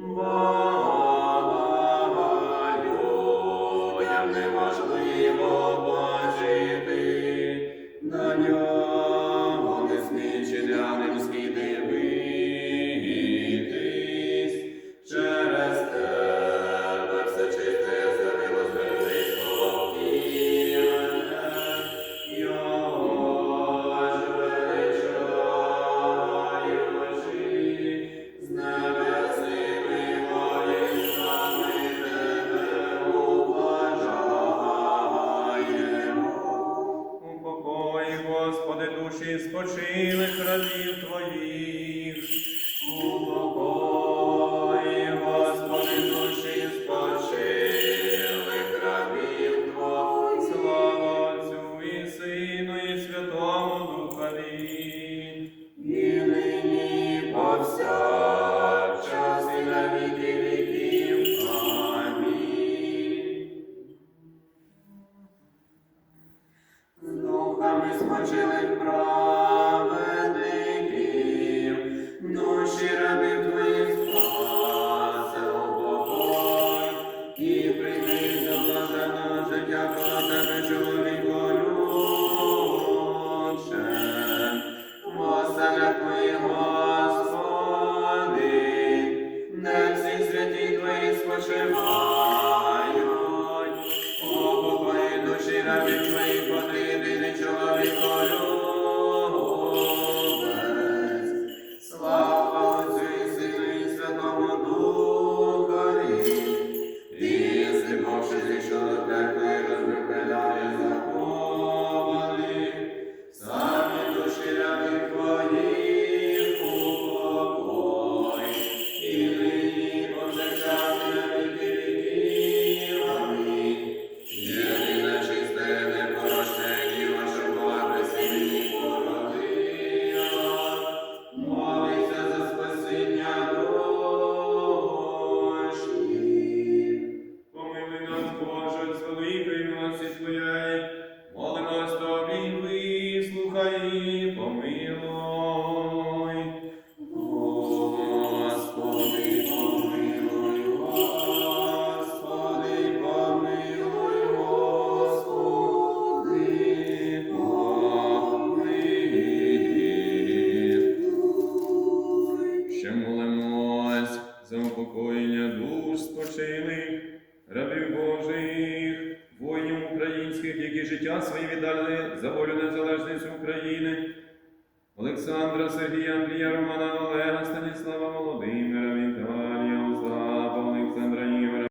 Amen. Душі спочилих Твоїх. Упокой, Господи, душі спочилих рабів Твоїх. Слава Отцю і Сину, і Святому Духові. І нині повсякчас і на віки віків. Амінь. Духами смочили твої спочивають, упокої душі твоїх, бо ти єдиний. Слава Отцю і Сину і Святому Духові, душ спочилих, рабів Божих, воїнів українських, які життя своє віддали за волю незалежності України. Олександра, Сергія, Андрія, Романа.